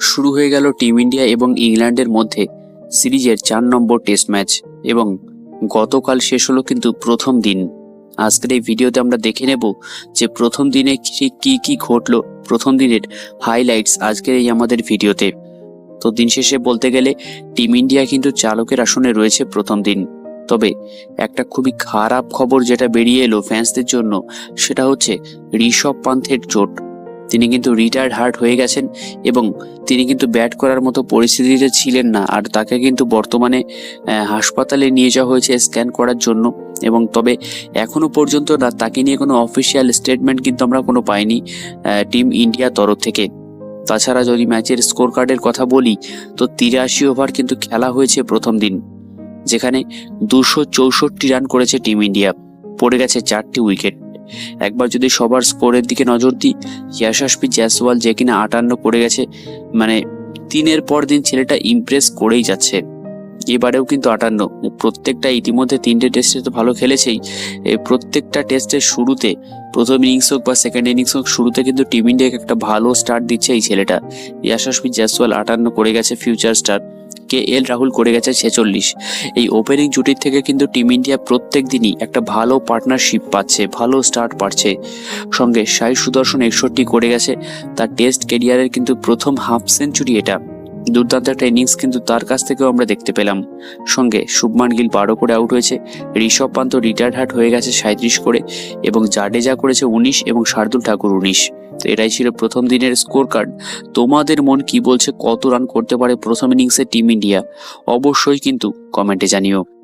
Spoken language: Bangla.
শুরু হয়ে গেল টিম ইন্ডিয়া এবং ইংল্যান্ডের মধ্যে সিরিজের চার নম্বর টেস্ট ম্যাচ এবং গতকাল শেষ হলো কিন্তু প্রথম দিন। আজকের এই ভিডিওতে আমরা দেখে নেব যে প্রথম দিনে কি কি ঘটলো, প্রথম দিনের হাইলাইটস আজকের এই আমাদের ভিডিওতে। তো দিন শেষে বলতে গেলে টিম ইন্ডিয়া কিন্তু চালকের আসনে রয়েছে প্রথম দিন। তবে একটা খুবই খারাপ খবর যেটা বেরিয়ে এলো ফ্যান্সদের জন্য, সেটা হচ্ছে ঋষভ পান্থের চোট। তিনি কিন্তু রিটায়ার্ড হার্ট হয়ে গেছেন এবং তিনি কিন্তু ব্যাট করার মতো পরিস্থিতিতে ছিলেন না। আর তাকে কিন্তু বর্তমানে হাসপাতালে নিয়ে যাওয়া হয়েছে স্ক্যান করার জন্য এবং তবে এখনও পর্যন্ত না, তাকে নিয়ে কোনো অফিসিয়াল স্টেটমেন্ট কিন্তু আমরা কোনো পাইনি টিম ইন্ডিয়া তরফ থেকে। তাছাড়া যদি ম্যাচের স্কোর কার্ডের কথা বলি, তো তিরাশি ওভার কিন্তু খেলা হয়েছে প্রথম দিন, যেখানে দুশো চৌষট্টি রান করেছে টিম ইন্ডিয়া পড়ে গেছে চারটি উইকেট একবার যদি সবার স্কোরের দিকে নজর দিই ইয়াশাসপি জয়সওয়াল যে কিনা আটান্ন পড়ে গেছে। মানে দিনের পর দিন ছেলেটা ইমপ্রেস করেই যাচ্ছে। এবারেও কিন্তু আটান্ন। প্রত্যেকটা ইতিমধ্যে তিনটে টেস্টে তো ভালো খেলেছেই। প্রত্যেকটা টেস্টের শুরুতে, প্রথম ইনিংস হোক বা সেকেন্ড ইনিংস হোক, শুরুতে কিন্তু টিম ইন্ডিয়াকে একটা ভালো স্টার্ট দিচ্ছে এই ছেলেটা। ইয়াশাসপি জয়সওয়াল আটান্ন করে গেছে future star K L Rahul করে গেছে ছেচল্লিশ। এই ওপেনিং জুটির থেকে কিন্তু টিম ইন্ডিয়া প্রত্যেক দিনই একটা ভালো পার্টনারশিপ পাচ্ছে, ভালো স্টার্ট পাচ্ছে। সঙ্গে সাই সুদর্শন একষট্টি করে গেছে, তার টেস্ট কেরিয়ারের কিন্তু প্রথম হাফ সেঞ্চুরি এটা। দুর্দান্ত একটা ইনিংস কিন্তু তার কাছ থেকেও আমরা দেখতে পেলাম। সঙ্গে শুভমান গিল বারো করে আউট হয়েছে। ঋষভ পান্ত রিটায়ার্ড হার্ট হয়ে গেছে সাঁত্রিশ করে এবং জাডেজা করেছে উনিশ এবং শার্দুল ঠাকুর উনিশ। তো এটাই ছিল প্রথম দিনের স্কোর কার্ড তোমাদের মন কি বলছে? কত রান করতে পারে প্রথম ইনিংসে টিম ইন্ডিয়া অবশ্যই কিন্তু কমেন্টে জানিও।